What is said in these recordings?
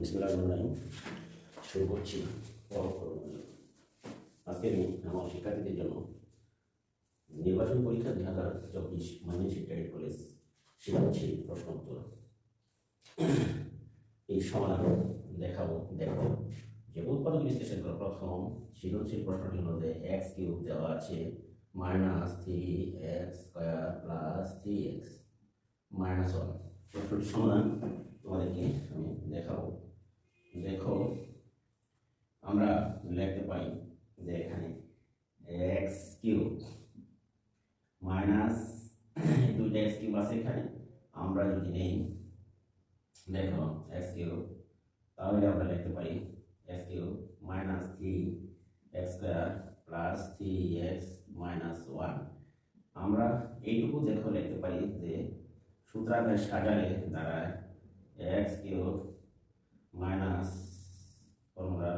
বিসমুল্লাহ রহমান শুরু করছি। আজকে আমি আমার শিক্ষার্থীদের জন্য নির্বাচন পরীক্ষা দুই হাজার চব্বিশ ময়মনসিংহ ক্যাডেট কলেজ সৃজনশীল প্রশ্ন উত্তর। এই সমাধান দেখাবো দেখো যে উৎপাদক বিশ্লেষণ করা প্রথম, সৃজনশীল প্রশ্নটি হলো যে এক্স কিউব দেওয়া আছে minus three x square plus three x minus one প্রশ্নটির সমাধান তোমাদেরকে আমি দেখাবো। দেখো, আমরা লিখতে পারি যে এখানে এক্স কিউব মাইনাস দুইটা এক্স কিউব আছে এখানে। আমরা যদি নেই, দেখো এক্স কিউব, তাহলে আমরা লিখতে পারি x cube minus three x square plus three x minus one আমরা এইটুকু দেখো লিখতে পারি যে সূত্রাকে সাজালে দাঁড়ায় x cube minus formula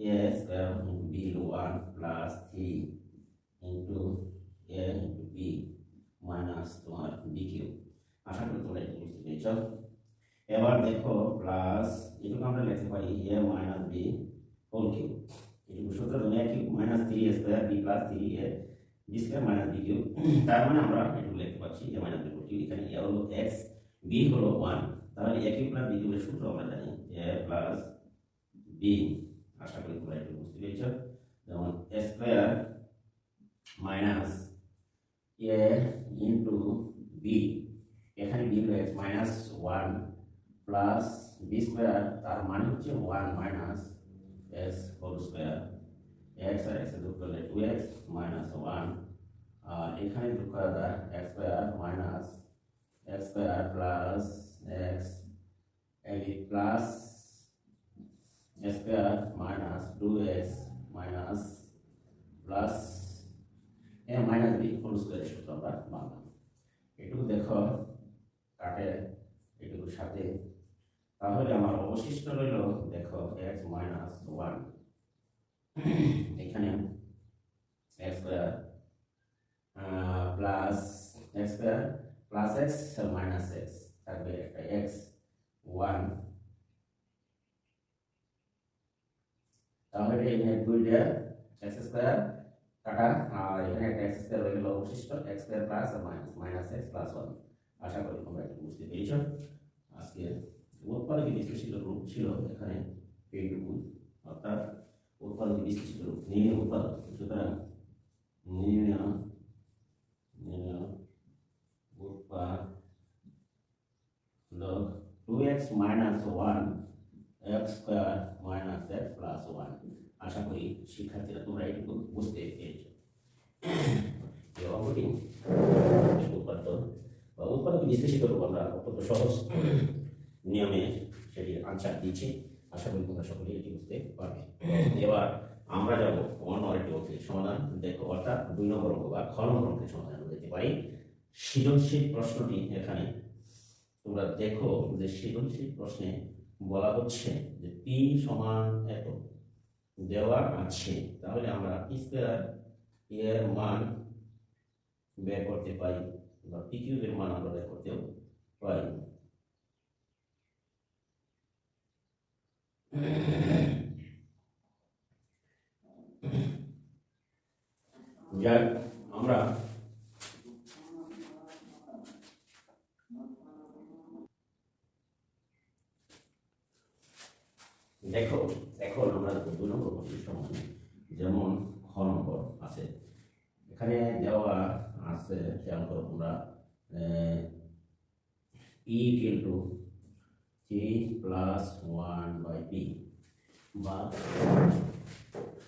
a square b one plus three into a into b minus তোমার বি কিউব আশা করি তোমরা এটা বুঝতে পেরেছ এবার দেখো প্লাস এটুকু আমরা লিখতে পারি a minus b whole cube এটুকু সূত্র জন্য a cube minus three a square b plus three a b square minus b cube তার মানে আমরা এটুকু লিখতে পারছি a minus b whole cube এখানে এ হলো এক্স বি হলো ওয়ান তাহলে এ কিউব প্লাস বি কিউবের সূত্র আমরা জানি এ প্লাস বি আশা করি তোমরা একটু বুঝতে পেরেছ। যেমন a square minus a into b এখানে বি হলো x minus one plus b square তার মানে হচ্ছে one minus x whole square x আর এক্স যোগ করলে টু এক্স মাইনাস ওয়ান আর এখানে যোগ করা যায় x square minus x square plus x plus square minus two x minus plus a minus b whole square সূত্র আমরা বাংলাম এটুকু দেখো, কাটে, এটুকুর সাথে তাহলে আমার অবশিষ্ট রইল, দেখো এক্স মাইনাস ওয়ান এখানে x square plus x square plus x minus x থাকবে একটা এক্স ওয়ান তাহলে এখানে দুইটা এক্স স্কোয়ার কাটা, আর এখানে একটা এক্স স্কোয়ার রয়ে গেল অবশিষ্ট x square plus minus minus x plus one আশা করি তোমরা বুঝতে পেরেছ। আজকে উৎপাদক বিশ্লেষিত রূপ ছিল এখানে এইটুকু, অর্থাৎ উৎপাদক বিশ্লেষিত রূপ নির্ণয় উৎপাদক। সুতরাং শিক্ষার্থীরা তোমরা এইটুকু বুঝতে পেরেছ। উৎপাদক বিশ্লেষিত রূপ আমরা অত্যন্ত সহজ নিয়মে সেটির আনসার দিয়েছি। আশা করি তোমরা সকলেই এটি বুঝতে পারবে। এবার আমরা যাব অন্য আরেকটি অঙ্কের সমাধান। দেখো, অর্থাৎ দুই নম্বর অঙ্ক বা খ নম্বর অঙ্কের সমাধান দেখতে পারি। সৃজনশীল প্রশ্নটি এখানে। তোমরা দেখো যে সৃজনশীল প্রশ্নে বলা হচ্ছে যে পি সমান এত দেওয়া আছে। তাহলে আমরা স্কোয়ার এর মান বের করতে পারি বা পি কিউবের মান আমরা বের করতেও পারি। যাক আমরা দেখো, এখন আমরা দুই নম্বর প্রশ্নের যেমন খ নম্বর আছে, এখানে দেওয়া আছে, খেয়াল করো তোমরা e equal to plus one by p বা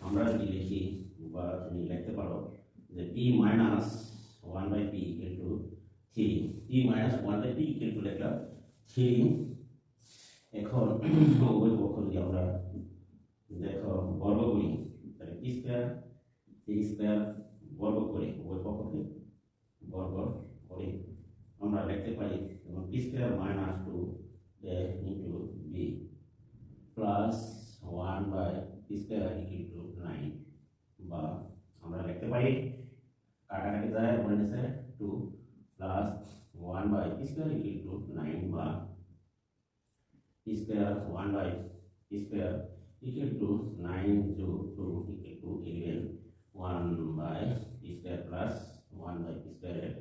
আমরা যদি লিখি, বা তুমি লিখতে পারো যে p minus one by p equal to three p minus one by p equal to লিখলাম থ্রি এখন উভয় পক্ষ যদি আমরা দেখো, বর্গ করি, তাহলে পি স্কোয়ার পি স্কোয়ার বর্গ করে, উভয় পক্ষকে বর্গ করে আমরা লিখতে পারি। যেমন p square minus two a into b plus one by p square equal to nine বা আমরা লিখতে পারি কাটাকাটি যায় ওয়ান এসে two plus one by p square equal to nine বা p square 1 by p square equal to 9 into 2 equal to 11 1 by p square plus 1 by p square এর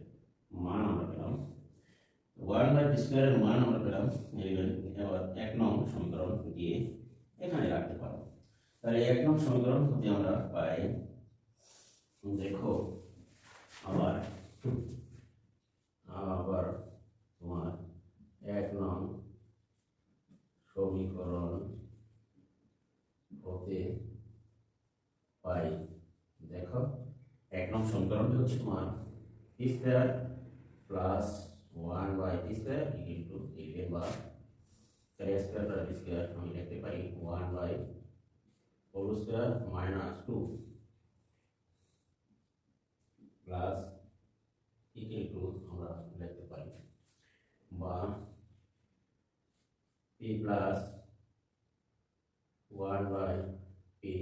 মান আমরা পেলাম 1 by p square এর মান আমরা পেলাম 11 এবার এক নং সমীকরণ দিয়ে এখানে রাখতে পারব তাহলে এক নং সমীকরণ হতে আমরা পাই, দেখো আবার আবার তোমার এক নং সমীকরণ হতে পাই দেখো এক নং সমীকরণটি হচ্ছে তোমার p square plus one by p square equal to eleven বা তাহলে স্কোয়ার প্লাস পি স্কোয়ার আমি লিখতে পারি one by whole square minus two plus equal to আমরা লিখতে পারি বা p plus one by p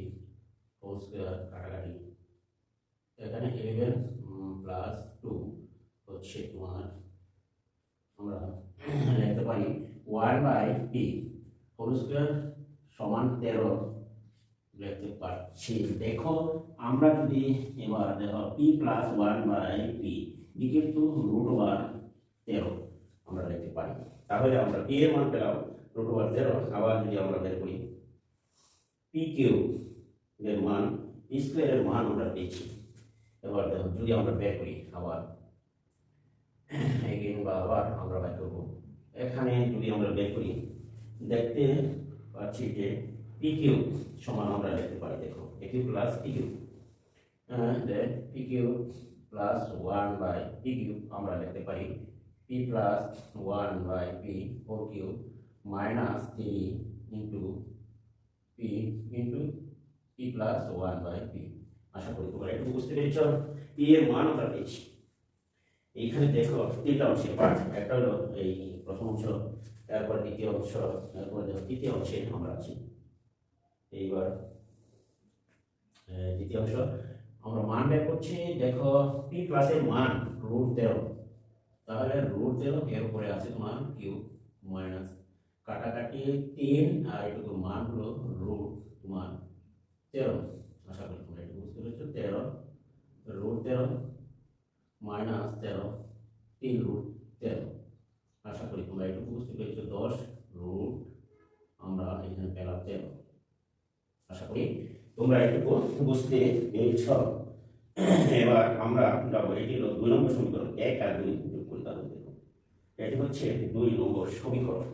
whole square কাটাকাটি এখানে ইলেভেন প্লাস টু হচ্ছে তোমার, আমরা লিখতে পারি one by p whole square সমান তেরো লিখতে পারছি। দেখো, আমরা যদি এবার দেখো p plus one by p equal to root over তেরো আমরা লিখতে পারি। তাহলে আমরা পি এর মান পেলাম রুট ওভার তেরো, আবার যদি আমরা বের করি পি কিউ এর মান স্কোয়ারের মান আমরা পেয়েছি। এবার যদি আমরা বের করি আবার এগেন বা আবার আমরা বের করব। এখানে যদি আমরা বের করি, দেখতে পাচ্ছি যে পি কিউ সমান আমরা লিখতে পারি, দেখো p q plus p q then p q plus one by p q আমরা লিখতে পারি p plus one by p four q minus three into p into p plus one by p আশা করি তোমরা একটু বুঝতে পেরেছ পি এর মান আমরা পেয়েছি। এইখানে দেখো তিনটা অংশে পার্ট একটা হলো এই প্রথম অংশ, তারপর দ্বিতীয় অংশ, তারপর তৃতীয় অংশে আমরা আছি। এইবার দ্বিতীয় অংশ, আমরা মান বের করছি, দেখো পি প্লাসের মান রুট তেরো তাহলে রুট তেরো এর উপরে আছে তোমার কিউ মাইনাস কাটাকাটি তিন, আর এটুকু মান হলো রুট তোমার তেরো, আশা করি তোমরা একটু বুঝতে পেরেছ তেরো রুট তেরো মাইনাস তেরো তিন রুট তেরো। আশা করি তোমরা একটু বুঝতে পেরেছ, দশ রুট আমরা এখানে পেলাম তেরো। আশা করি তোমরা একটু বুঝতে পেরেছ। এবার আমরা যাব, এটি হলো দুই নম্বর সমীকরণ, এক আর দুই যোগ করি দেখো। এটি হচ্ছে দুই নম্বর সমীকরণ।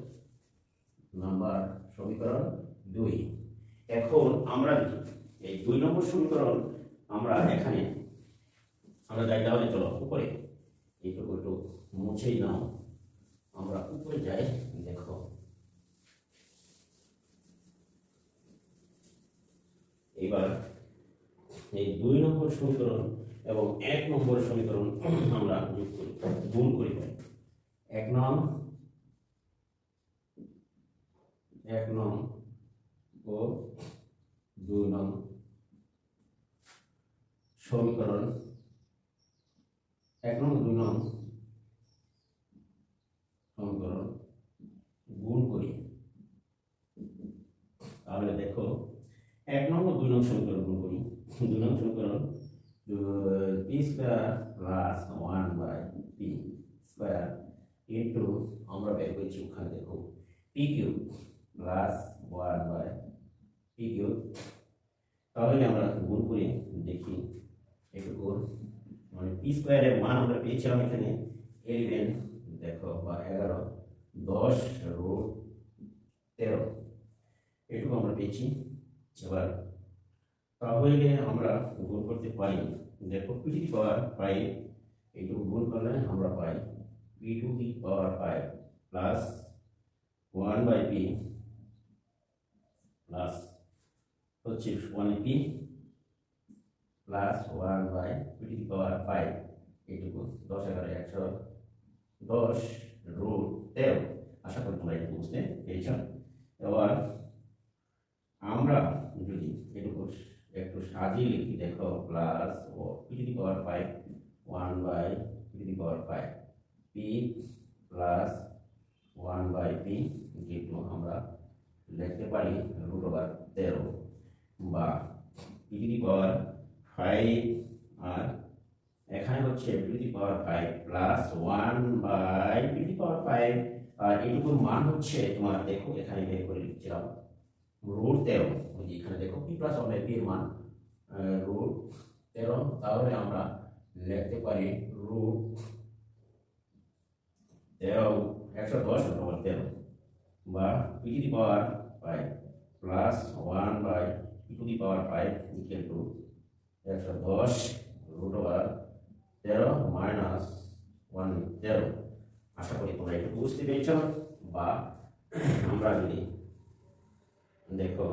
নাম্বার সমীকরণ দুই। এখন আমরা এই দুই নম্বর সমীকরণ আমরা এখানে যাই তাহলে চলো উপরে এইটুকু একটু মুছেই নাও। আমরা উপরে যাই, দেখো। এবার এই দুই নম্বর সমীকরণ এবং এক নম্বর সমীকরণ আমরা যোগ করি, গুণ করি এক নং এক নং ও দুই নং সমীকরণ এক নং দুই নং সমীকরণ গুণ করি। তাহলে দেখো, এক নং ও দুই নং সমীকরণ গুণ করি। দুই নং সমীকরণ p square plus one by p square into আমরা বের করেছি ওখানে, দেখো p cube plus one by p cube তাহলে আমরা গুণ করে, দেখি এটুকু মানে পি স্কোয়ারের মান আমরা পেয়েছিলাম এখানে এলিভেন দেখো, বা এগারো, দশ রুট তেরো। এটুকু আমরা পেয়েছি। এবার তাহলে আমরা গুণ করতে পারি, দেখো p to the power five এইটুকু গুণ করলে আমরা পাই p to the power five plus one by p plus হচ্ছে one p plus one by two power five এইটুকু দশ এগারো একশো দশ রুট তেরো। আশা করি তোমরা এটুকু বুঝতে পেরেছ। এবার আমরা যদি এটুকু একটু সাজিয়ে লিখি, দেখো plus O two power five one by two power five p plus one by p into আমরা লিখতে পারি রুট ওভার তেরো, বা দি পাওয়ার ফাইভ আর এখানে হচ্ছে two the power five plus one by two the power five আর এটুকুর মান হচ্ছে তোমার দেখো, এখানে বের রুট তেরো। এখানে দেখো প্লাস ওয়ান বাই মান রুট তেরো। তাহলে আমরা লিখতে পারি রুট তেরো। একশো দশ অথবা তেরো। বা p to the power five plus one by two power five equal to একশো দশ রুট ওভার তেরো মাইনাস ওয়ান তেরো আশা করি তোমরা একটু বুঝতে পেরেছ। বা আমরা যদি দেখো